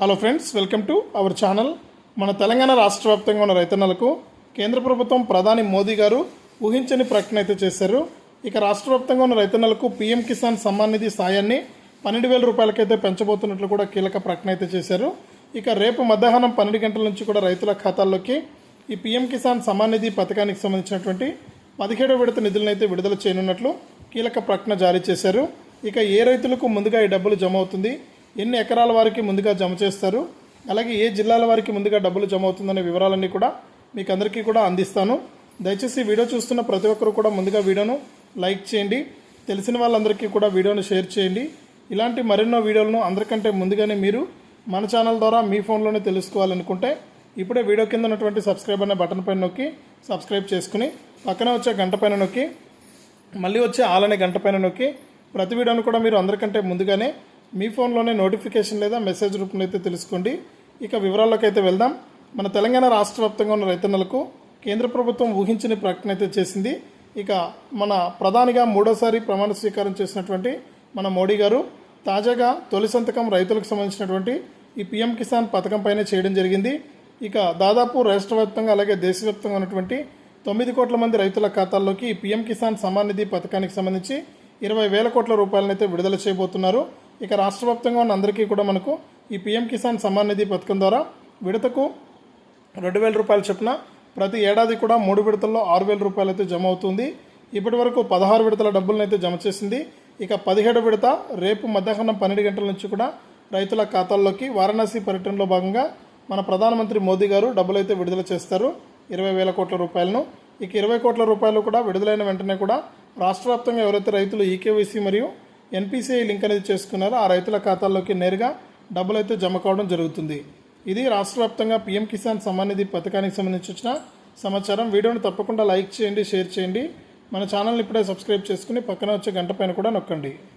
Hello friends welcome to our channel మన తెలంగాణ రాష్ట్ర వ్యాప్తంగా ఉన్న రైతన్నలకు కేంద్ర ప్రభుత్వం ప్రధాని మోదీ గారు ఊహించని ప్రకటన అయితే చేశారు. ఇక రాష్ట్ర వ్యాప్తంగా ఉన్న రైతన్నలకు పీఎం కిసాన్ సమ్మాన్ నిధి సాయాన్ని పన్నెండు వేల రూపాయలకైతే పెంచబోతున్నట్లు కూడా కీలక ప్రకటన అయితే చేశారు. ఇక రేపు మధ్యాహ్నం పన్నెండు గంటల నుంచి కూడా రైతుల ఖాతాల్లోకి ఈ పీఎం కిసాన్ సమ్మాన్ నిధి పథకానికి సంబంధించినటువంటి పదిహేడో విడత నిధులను అయితే విడుదల చేయనున్నట్లు కీలక ప్రకటన జారీ చేశారు. ఇక ఏ రైతులకు ముందుగా ఈ డబ్బులు జమ అవుతుంది? ఎన్ని ఎకరాల వారికి ముందుగా జమ చేస్తారు అలాగే ఏ జిల్లాల వారికి ముందుగా డబ్బులు జమ అవుతుందనే వివరాలన్నీ కూడా మీకు అందరికీ కూడా అందిస్తాను. దయచేసి వీడియో చూస్తున్న ప్రతి ఒక్కరు కూడా ముందుగా వీడియోను లైక్ చేయండి తెలిసిన వాళ్ళందరికీ కూడా వీడియోను షేర్ చేయండి. ఇలాంటి మరెన్నో వీడియోలను అందరికంటే ముందుగానే మీరు మన ఛానల్ ద్వారా మీ ఫోన్లోనే తెలుసుకోవాలనుకుంటే ఇప్పుడే వీడియో కింద ఉన్నటువంటి సబ్స్క్రైబ్ అనే బటన్ పైన నొక్కి సబ్స్క్రైబ్ చేసుకుని పక్కన వచ్చే గంట పైన నొక్కి మళ్ళీ వచ్చే ఆలనే గంట పైన నొక్కి ప్రతి వీడియోను కూడా మీరు అందరికంటే ముందుగానే మీ ఫోన్లోనే నోటిఫికేషన్ లేదా మెసేజ్ రూపంలో అయితే తెలుసుకోండి. ఇక వివరాల్లోకి అయితే వెళ్దాం. మన తెలంగాణ రాష్ట్ర వ్యాప్తంగా ఉన్న రైతన్నలకు కేంద్ర ప్రభుత్వం ఊహించని ప్రకటన అయితే చేసింది. ఇక మన ప్రధానిగా మూడోసారి ప్రమాణ స్వీకారం చేసినటువంటి మన మోడీ గారు తాజాగా తొలి సంతకం రైతులకు సంబంధించినటువంటి ఈ పిఎం కిసాన్ పథకం పైన చేయడం జరిగింది. ఇక దాదాపు రాష్ట్ర వ్యాప్తంగా అలాగే దేశవ్యాప్తంగా ఉన్నటువంటి తొమ్మిది కోట్ల మంది రైతుల ఖాతాల్లోకి ఈ పీఎం కిసాన్ సమాన్ నిధి పథకానికి సంబంధించి ఇరవై వేల కోట్ల రూపాయలనైతే విడుదల చేయబోతున్నారు. ఇక రాష్ట్ర వ్యాప్తంగా ఉన్న అందరికీ కూడా మనకు ఈ పీఎం కిసాన్ సమ్మాన్ నిధి పథకం ద్వారా విడతకు రెండు వేల రూపాయల చొప్పున ప్రతి ఏడాది కూడా మూడు విడతల్లో ఆరు వేల రూపాయలు అయితే జమ అవుతుంది. ఇప్పటి వరకు పదహారు విడతల డబ్బులను అయితే జమ చేసింది. ఇక పదిహేడు విడత రేపు మధ్యాహ్నం పన్నెండు గంటల నుంచి కూడా రైతుల ఖాతాల్లోకి వారణాసి పర్యటనలో భాగంగా మన ప్రధానమంత్రి మోదీ గారు డబ్బులు అయితే విడుదల చేస్తారు. ఇరవై వేల కోట్ల రూపాయలను. ఇక ఇరవై కోట్ల రూపాయలు కూడా విడుదలైన వెంటనే కూడా రాష్ట్ర వ్యాప్తంగా ఎవరైతే రైతులు ఈకేవైసీ మరియు ఎన్పిసిఐ లింక్ అనేది చేసుకున్నారో? ఆ రైతుల ఖాతాల్లోకి నేరుగా డబ్బులు అయితే జమ కావడం జరుగుతుంది. ఇది రాష్ట్ర వ్యాప్తంగా పీఎం కిసాన్ సమ్మాన్ నిధి పథకానికి సంబంధించిన సమాచారం. వీడియోని తప్పకుండా లైక్ చేయండి షేర్ చేయండి. మన ఛానల్ని ఇప్పుడే సబ్స్క్రైబ్ చేసుకుని పక్కన వచ్చే గంట పైన కూడా నొక్కండి.